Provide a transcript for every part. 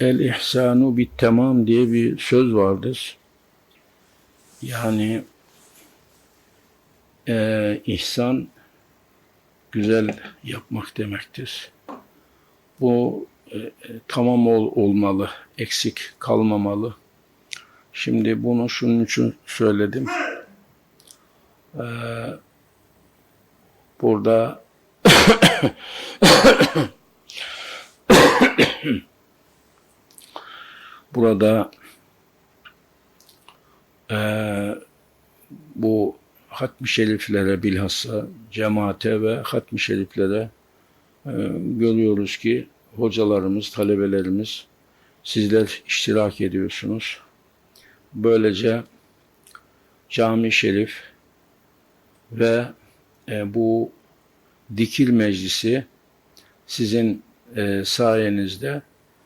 El ihsanu bit tamam diye bir söz vardır. Yani e, ihsan güzel yapmak demektir. Bu e, e, tamam ol, olmalı, eksik kalmamalı. Şimdi bunu şunun için söyledim. Ee, burada burada eee, bu hatmi şeriflere bilhassa cemaate ve hatmi şeriflere eee, görüyoruz ki hocalarımız, talebelerimiz sizler iştirak ediyorsunuz. Böylece cami şerif ve e, bu dikil meclisi sizin e, sayenizde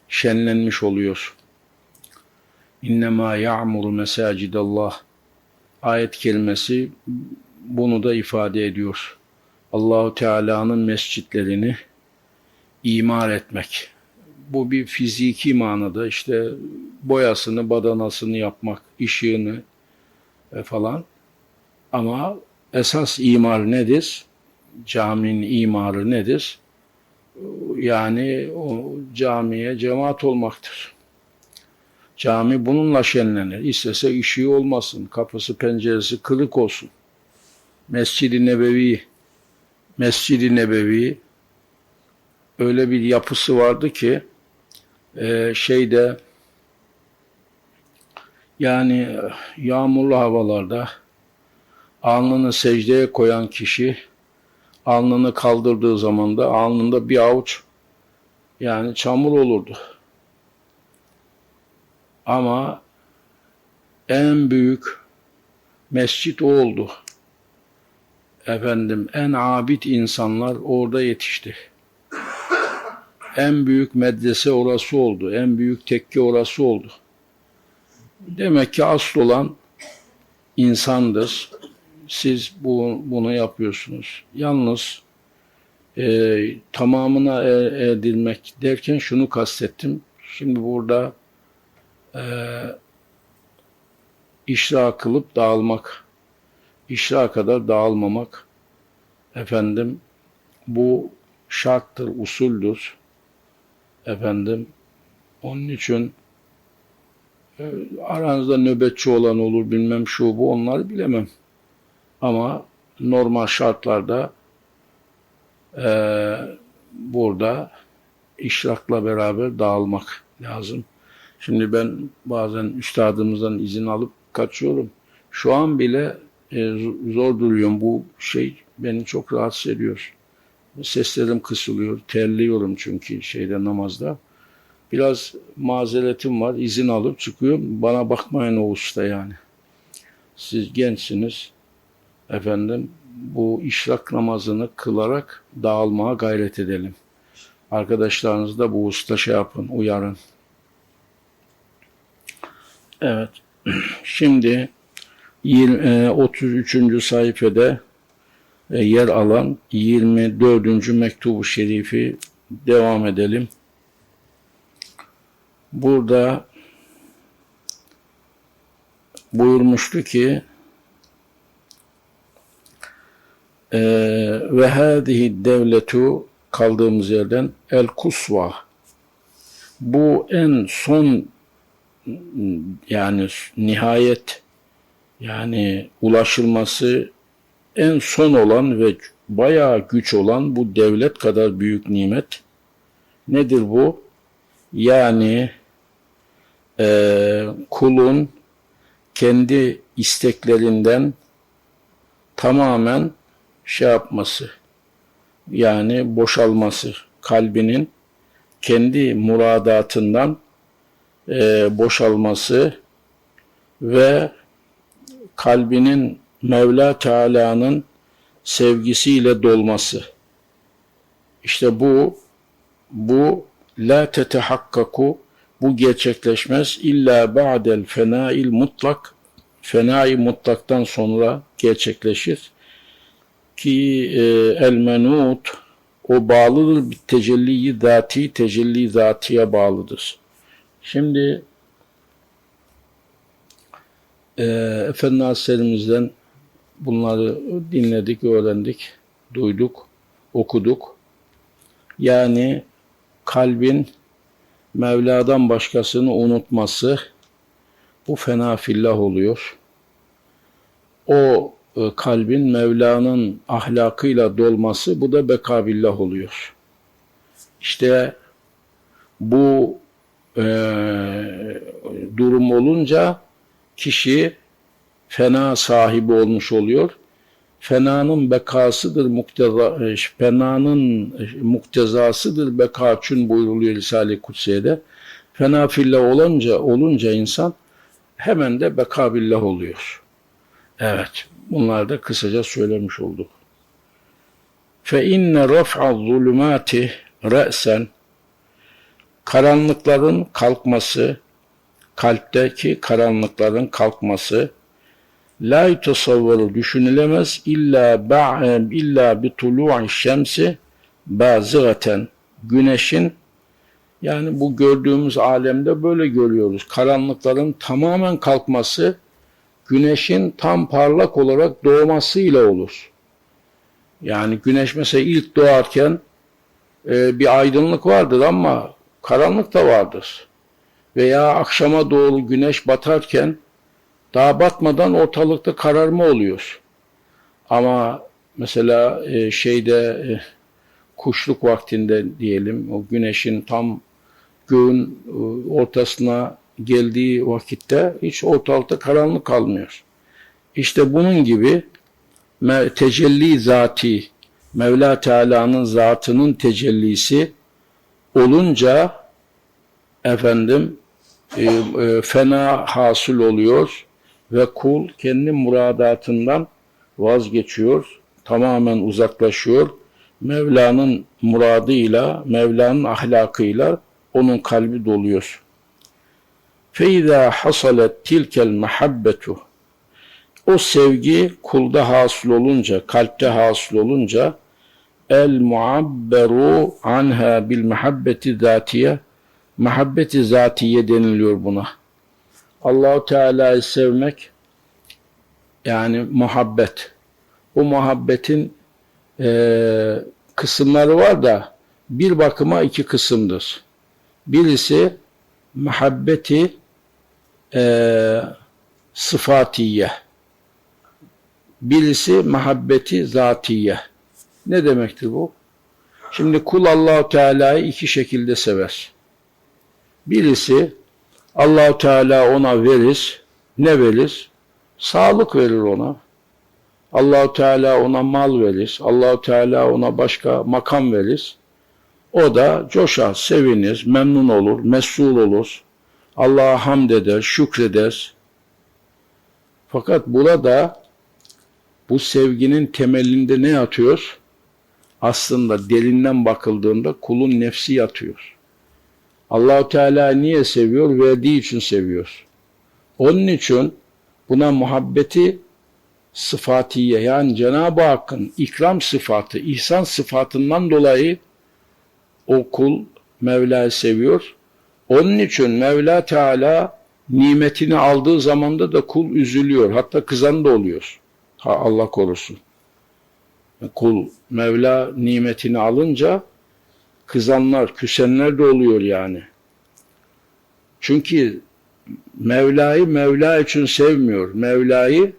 şenlenmiş oluyor. İnnemâ ya'muru mesacidallah ayet kelimesi bunu da ifade ediyor. Allahu Teala'nın mescitlerini imar etmek. Bu bir fiziki manada işte boyasını, badanasını yapmak, ışığını e, falan. Ama esas imar nedir? Caminin imarı nedir? Yani o camiye cemaat olmaktır. Cami bununla şenlenir. İstese ışığı olmasın, kapısı penceresi kırık olsun. Mescid-i Nebevi, Mescid-i Nebevi öyle bir yapısı vardı ki e, şeyde yani yağmurlu havalarda alnını secdeye koyan kişi alnını kaldırdığı zaman da alnında bir avuç yani çamur olurdu. Ama en büyük mescit oldu. Efendim en abid insanlar orada yetişti. En büyük medrese orası oldu. En büyük tekke orası oldu. Demek ki asıl olan insandır. Siz bu, bunu yapıyorsunuz. Yalnız e, tamamına e- edilmek derken şunu kastettim. Şimdi burada işra kılıp dağılmak, işra kadar dağılmamak, efendim bu şarttır, usuldür. Efendim onun için e, aranızda nöbetçi olan olur bilmem şu bu onları bilemem. Ama normal şartlarda e, burada işrakla beraber dağılmak lazım. Şimdi ben bazen üstadımızdan izin alıp kaçıyorum. Şu an bile e, zor duruyorum. Bu şey beni çok rahatsız ediyor. Seslerim kısılıyor. Terliyorum çünkü şeyde namazda. Biraz mazeretim var. izin alıp çıkıyorum. Bana bakmayın o usta yani. Siz gençsiniz. Efendim bu işrak namazını kılarak dağılmaya gayret edelim. Arkadaşlarınız da bu usta şey yapın, uyarın. Evet. Şimdi 20, e, 33. sayfada e, yer alan 24. mektubu şerifi devam edelim. Burada buyurmuştu ki e, ve hâzihi devletu kaldığımız yerden el kusva bu en son yani nihayet yani ulaşılması en son olan ve bayağı güç olan bu devlet kadar büyük nimet nedir bu? Yani e, kulun kendi isteklerinden tamamen şey yapması yani boşalması kalbinin kendi muradatından e, boşalması ve kalbinin Mevla Teala'nın sevgisiyle dolması. İşte bu bu la tetehakkaku bu gerçekleşmez illa ba'del fenail mutlak fenai mutlaktan sonra gerçekleşir ki e, el menut o bağlıdır bir tecelli zati tecelli zatiye bağlıdır. Şimdi e, Efendi Hazretlerimizden bunları dinledik, öğrendik, duyduk, okuduk. Yani kalbin Mevla'dan başkasını unutması bu fena fillah oluyor. O e, kalbin Mevla'nın ahlakıyla dolması bu da bekabillah oluyor. İşte bu e, durum olunca kişi fena sahibi olmuş oluyor. Fenanın bekasıdır mukteza, e, fenanın muktezasıdır bekaçün buyruluyor Risale-i Kutsiye'de. Fena fillah olunca, olunca insan hemen de bekabillah oluyor. Evet, bunlar da kısaca söylemiş olduk. Fe inne raf'a zulümati re'sen karanlıkların kalkması, kalpteki karanlıkların kalkması la yutasavvaru düşünülemez illa ba'em illa bi tulu'i şemsi bazıgaten güneşin yani bu gördüğümüz alemde böyle görüyoruz. Karanlıkların tamamen kalkması güneşin tam parlak olarak doğmasıyla olur. Yani güneş mesela ilk doğarken e, bir aydınlık vardır ama karanlık da vardır. Veya akşama doğru güneş batarken daha batmadan ortalıkta kararma oluyor. Ama mesela e, şeyde e, kuşluk vaktinde diyelim o güneşin tam göğün e, ortasına geldiği vakitte hiç ortalıkta karanlık kalmıyor. İşte bunun gibi tecelli zati, Mevla Teala'nın zatının tecellisi olunca efendim e, e, fena hasıl oluyor ve kul kendi muradatından vazgeçiyor, tamamen uzaklaşıyor. Mevla'nın muradıyla, Mevla'nın ahlakıyla onun kalbi doluyor. فَاِذَا حَصَلَتْ تِلْكَ الْمَحَبَّةُ O sevgi kulda hasıl olunca, kalpte hasıl olunca el muabberu anha bil muhabbeti zatiye muhabbeti zatiye deniliyor buna. Allahu Teala'yı sevmek yani muhabbet. Bu muhabbetin e, kısımları var da bir bakıma iki kısımdır. Birisi muhabbeti e, sıfatiye. Birisi muhabbeti zatiye. Ne demektir bu? Şimdi kul Allahu Teala'yı iki şekilde sever. Birisi Allahu Teala ona verir. Ne verir? Sağlık verir ona. Allahu Teala ona mal verir. Allahu Teala ona başka makam verir. O da coşar, sevinir, memnun olur, mesul olur. Allah'a hamd eder, şükreder. Fakat burada bu sevginin temelinde ne yatıyor? Aslında derinden bakıldığında kulun nefsi yatıyor. Allahu Teala niye seviyor? Verdiği için seviyor. Onun için buna muhabbeti sıfatiye yani Cenab-ı Hakk'ın ikram sıfatı, ihsan sıfatından dolayı o kul Mevla'yı seviyor. Onun için Mevla Teala nimetini aldığı zamanda da kul üzülüyor. Hatta kızan da oluyor. Ha, Allah korusun. Kul Mevla nimetini alınca kızanlar, küsenler de oluyor yani. Çünkü Mevla'yı Mevla için sevmiyor. Mevla'yı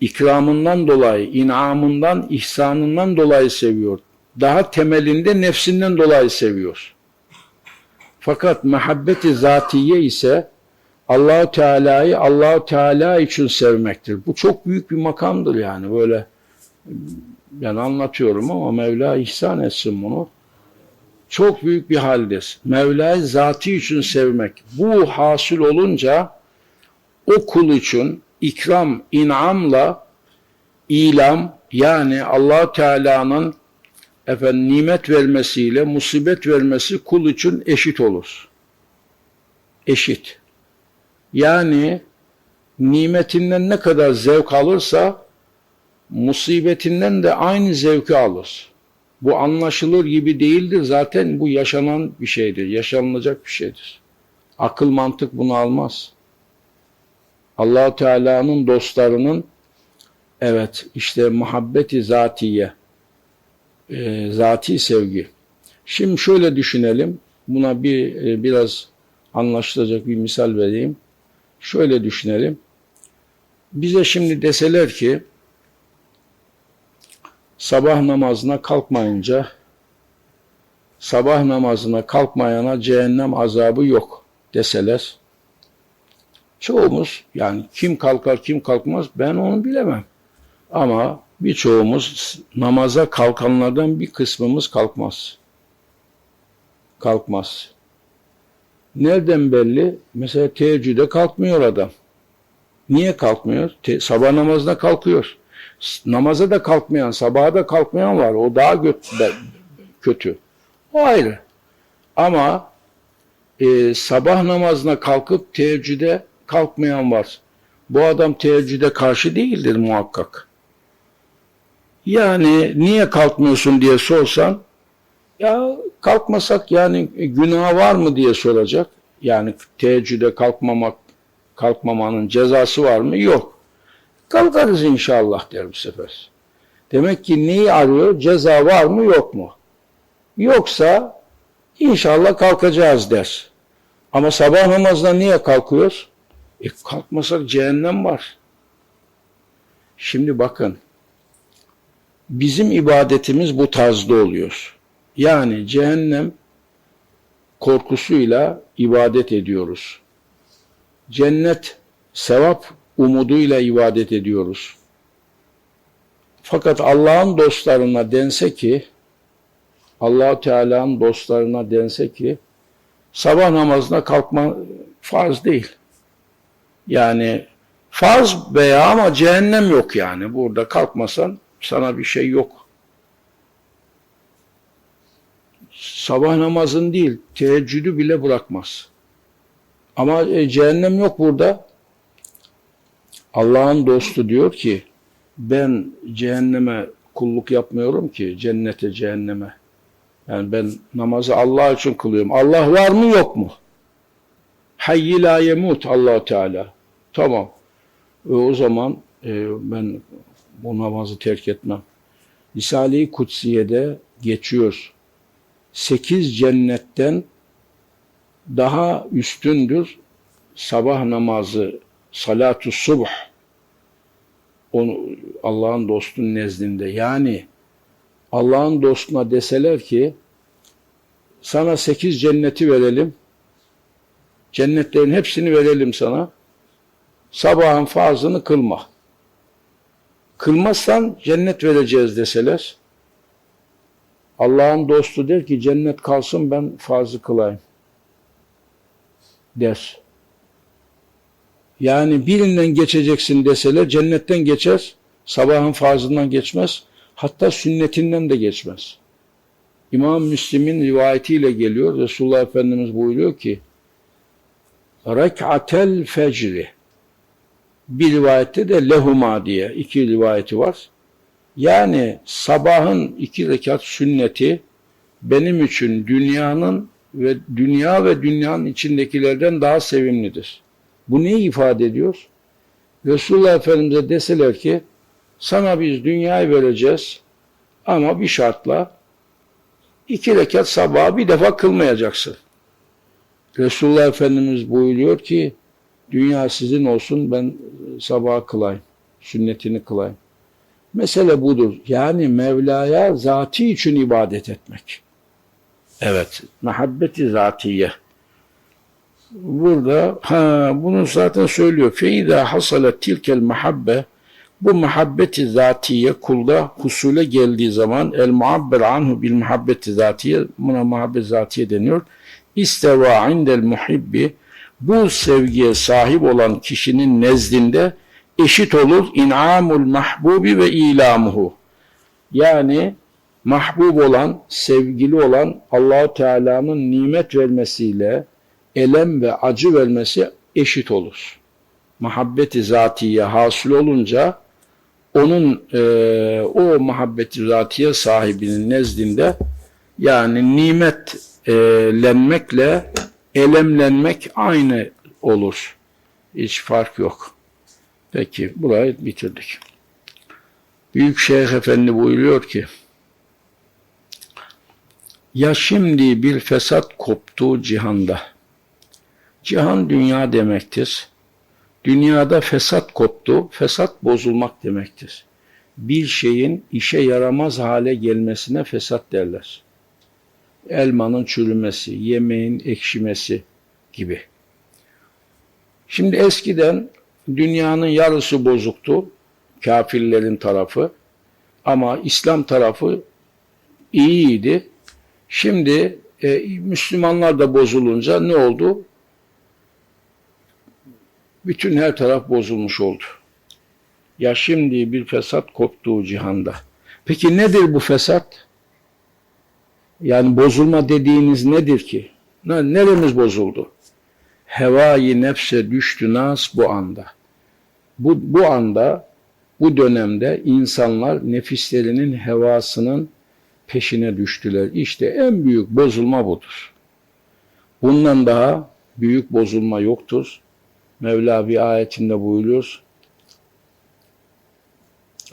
ikramından dolayı, inamından, ihsanından dolayı seviyor. Daha temelinde nefsinden dolayı seviyor. Fakat muhabbeti zatiye ise Allahu Teala'yı Allahu Teala için sevmektir. Bu çok büyük bir makamdır yani böyle yani anlatıyorum ama Mevla ihsan etsin bunu. Çok büyük bir haldir. Mevla'yı zati için sevmek. Bu hasıl olunca o kul için ikram, inamla ilam yani allah Teala'nın efendim nimet vermesiyle musibet vermesi kul için eşit olur. Eşit. Yani nimetinden ne kadar zevk alırsa musibetinden de aynı zevki alır. Bu anlaşılır gibi değildir. Zaten bu yaşanan bir şeydir. Yaşanılacak bir şeydir. Akıl mantık bunu almaz. allah Teala'nın dostlarının evet işte muhabbeti zatiye e, zati sevgi. Şimdi şöyle düşünelim. Buna bir e, biraz anlaşılacak bir misal vereyim. Şöyle düşünelim. Bize şimdi deseler ki sabah namazına kalkmayınca sabah namazına kalkmayana cehennem azabı yok deseler çoğumuz yani kim kalkar kim kalkmaz ben onu bilemem. Ama birçoğumuz namaza kalkanlardan bir kısmımız kalkmaz. Kalkmaz. Nereden belli? Mesela teheccüde kalkmıyor adam. Niye kalkmıyor? Te sabah namazına kalkıyor. Namaza da kalkmayan, sabaha da kalkmayan var. O daha kötü. O ayrı. Ama e, sabah namazına kalkıp teheccüde kalkmayan var. Bu adam teheccüde karşı değildir muhakkak. Yani niye kalkmıyorsun diye sorsan ya kalkmasak yani günah var mı diye soracak. Yani teheccüde kalkmamak kalkmamanın cezası var mı? Yok. Kalkarız inşallah der bu sefer. Demek ki neyi arıyor? Ceza var mı yok mu? Yoksa inşallah kalkacağız der. Ama sabah namazına niye kalkıyoruz? E kalkmasak cehennem var. Şimdi bakın bizim ibadetimiz bu tarzda oluyor. Yani cehennem korkusuyla ibadet ediyoruz. Cennet sevap umuduyla ibadet ediyoruz. Fakat Allah'ın dostlarına dense ki allah Teala'nın dostlarına dense ki sabah namazına kalkma farz değil. Yani farz veya ama cehennem yok yani. Burada kalkmasan sana bir şey yok. Sabah namazın değil, teheccüdü bile bırakmaz. Ama e, cehennem yok burada. Allah'ın dostu diyor ki, ben cehenneme kulluk yapmıyorum ki, cennete, cehenneme. Yani ben namazı Allah için kılıyorum. Allah var mı yok mu? Hayyi la yemut allah Teala. Tamam. E, o zaman e, ben bu namazı terk etmem. Risale-i Kutsiye'de geçiyor. Sekiz cennetten daha üstündür sabah namazı, salatu subh, Allah'ın dostun nezdinde. Yani Allah'ın dostuna deseler ki sana sekiz cenneti verelim, cennetlerin hepsini verelim sana, sabahın farzını kılma. Kılmazsan cennet vereceğiz deseler, Allah'ın dostu der ki cennet kalsın ben farzı kılayım der. Yani birinden geçeceksin deseler cennetten geçer, sabahın farzından geçmez, hatta sünnetinden de geçmez. İmam Müslim'in rivayetiyle geliyor, Resulullah Efendimiz buyuruyor ki, Rek'atel fecri bir rivayette de lehuma diye iki rivayeti var. Yani sabahın iki rekat sünneti benim için dünyanın ve dünya ve dünyanın içindekilerden daha sevimlidir. Bu neyi ifade ediyor? Resulullah Efendimiz'e deseler ki sana biz dünyayı vereceğiz ama bir şartla iki rekat sabahı bir defa kılmayacaksın. Resulullah Efendimiz buyuruyor ki dünya sizin olsun ben sabah kılayım, sünnetini kılayım. Mesele budur. Yani Mevla'ya zati için ibadet etmek. Evet, muhabbeti zatiye. Burada ha bunu zaten söylüyor. Feyda hasalet tilkel muhabbe bu muhabbeti zatiye kulda husule geldiği zaman el muabber anhu bil muhabbeti zatiye buna muhabbet zatiye deniyor. İsteva indel muhibbi bu sevgiye sahip olan kişinin nezdinde eşit olur in'amul mahbubi ve ilamuhu. Yani mahbub olan, sevgili olan Allahu Teala'nın nimet vermesiyle elem ve acı vermesi eşit olur. Muhabbeti zatiye hasıl olunca onun e, o muhabbeti zatiye sahibinin nezdinde yani nimetlenmekle elemlenmek aynı olur. Hiç fark yok. Peki burayı bitirdik. Büyük Şeyh Efendi buyuruyor ki ya şimdi bir fesat koptu cihanda. Cihan dünya demektir. Dünyada fesat koptu, fesat bozulmak demektir. Bir şeyin işe yaramaz hale gelmesine fesat derler. Elmanın çürümesi, yemeğin ekşimesi gibi. Şimdi eskiden dünyanın yarısı bozuktu, kafirlerin tarafı. Ama İslam tarafı iyiydi. Şimdi e, Müslümanlar da bozulunca ne oldu? Bütün her taraf bozulmuş oldu. Ya şimdi bir fesat koptuğu cihanda. Peki nedir bu fesat? Yani bozulma dediğiniz nedir ki? Neremiz bozuldu? Hevai nefse düştü nas bu anda. Bu, bu anda, bu dönemde insanlar nefislerinin hevasının peşine düştüler. İşte en büyük bozulma budur. Bundan daha büyük bozulma yoktur. Mevla bir ayetinde buyuruyor.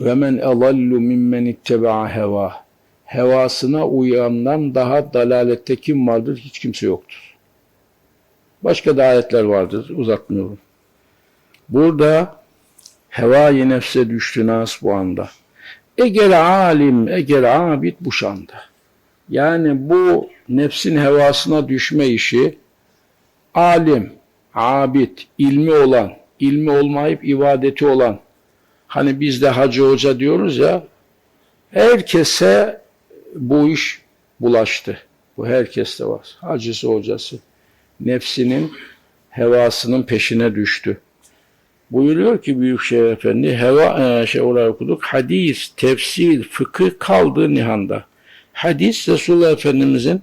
Ve men elallu mimmen itteba'a heva. Hevasına uyandan daha dalalette kim vardır? Hiç kimse yoktur. Başka da ayetler vardır. Uzatmıyorum. Burada heva-i nefse düştü nas bu anda. Eğer alim, eğer abid bu şanda. Yani bu nefsin hevasına düşme işi alim, abid, ilmi olan, ilmi olmayıp ibadeti olan. Hani biz de hacı hoca diyoruz ya, herkese bu iş bulaştı. Bu herkeste var. Hacısı hocası. Nefsinin hevasının peşine düştü. Buyuruyor ki Büyükşehir Efendi, heva, e, şey olarak okuduk, hadis, tefsir, fıkıh kaldı nihanda. Hadis, Resulullah Efendimizin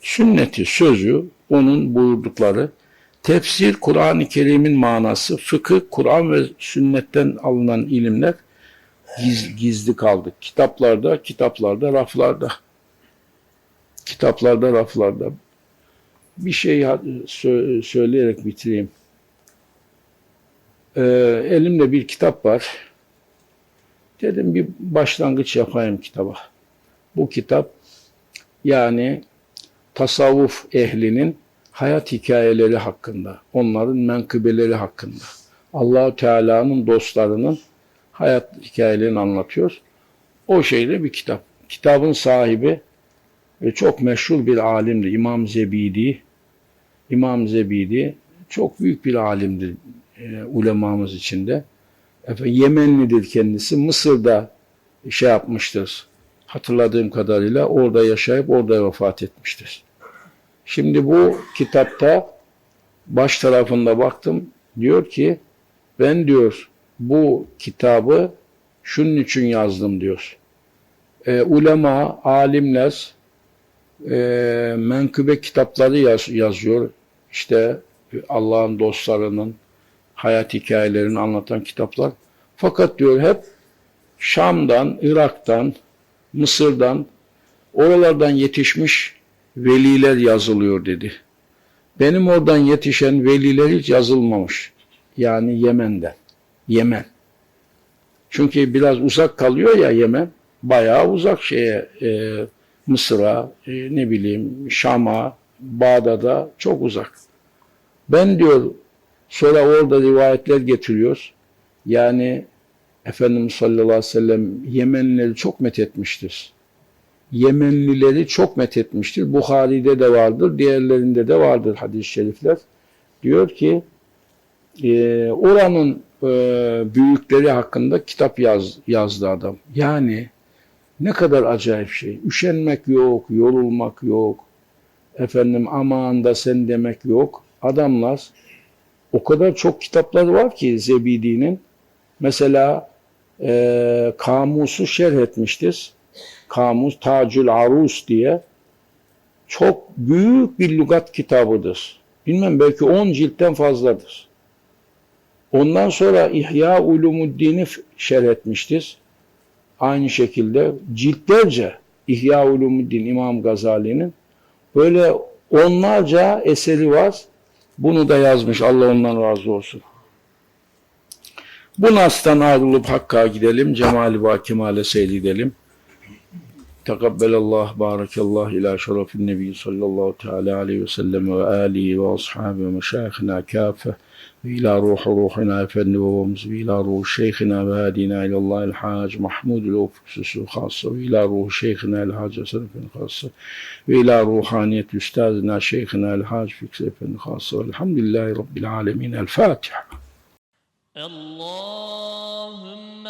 sünneti, sözü, onun buyurdukları, tefsir, Kur'an-ı Kerim'in manası, fıkıh, Kur'an ve sünnetten alınan ilimler giz, gizli kaldı. Kitaplarda, kitaplarda, raflarda. Kitaplarda, raflarda. Bir şey söyleyerek bitireyim. Ee, elimde bir kitap var. Dedim bir başlangıç yapayım kitaba. Bu kitap yani tasavvuf ehlinin hayat hikayeleri hakkında, onların menkıbeleri hakkında. Allahu Teala'nın dostlarının hayat hikayelerini anlatıyor. O şeyde bir kitap. Kitabın sahibi ve çok meşhur bir alimdi. İmam Zebidi. İmam Zebidi çok büyük bir alimdir e, ulemamız içinde. Efendim, Yemenlidir kendisi. Mısır'da şey yapmıştır. Hatırladığım kadarıyla orada yaşayıp orada vefat etmiştir. Şimdi bu kitapta baş tarafında baktım. Diyor ki ben diyor bu kitabı şunun için yazdım diyor. E, ulema, alimler e, menkıbe kitapları yaz, yazıyor. İşte Allah'ın dostlarının hayat hikayelerini anlatan kitaplar. Fakat diyor hep Şam'dan, Irak'tan, Mısır'dan, oralardan yetişmiş veliler yazılıyor dedi. Benim oradan yetişen veliler hiç yazılmamış. Yani Yemen'den. Yemen. Çünkü biraz uzak kalıyor ya Yemen. Bayağı uzak şeye e, Mısır'a, e, ne bileyim Şam'a, Bağdat'a çok uzak. Ben diyor Sonra orada rivayetler getiriyor. Yani Efendimiz sallallahu aleyhi ve sellem Yemenlileri çok methetmiştir. Yemenlileri çok methetmiştir. Bukhari'de de vardır, diğerlerinde de vardır hadis-i şerifler. Diyor ki e, oranın e, büyükleri hakkında kitap yaz, yazdı adam. Yani ne kadar acayip şey. Üşenmek yok, yorulmak yok. Efendim aman da sen demek yok. Adamlar O kadar çok kitapları var ki Zebidi'nin. Mesela e, Kamus'u şerh etmiştir. Kamus Tacül Arus diye. Çok büyük bir lügat kitabıdır. Bilmem belki 10 ciltten fazladır. Ondan sonra İhya Ulumuddin'i şerh etmiştir. Aynı şekilde ciltlerce İhya Ulumuddin İmam Gazali'nin böyle onlarca eseri var. Bunu da yazmış. Allah ondan razı olsun. Bu nastan ayrılıp Hakk'a gidelim. Cemali Ba Kemal'e seyredelim. تقبل الله بارك الله إلى شرف النبي صلى الله تعالى عليه وسلم وآله وأصحابه ومشايخنا كافة إلى روح روحنا فالنومز إلى روح شيخنا وهادينا إلى الله الحاج محمود الأوفسس الخاصة وإلى روح شيخنا الحاج سلف خاصة وإلى روحانية أستاذنا شيخنا الحاج فكسي خاصة والحمد لله رب العالمين. الفاتحة. اللهم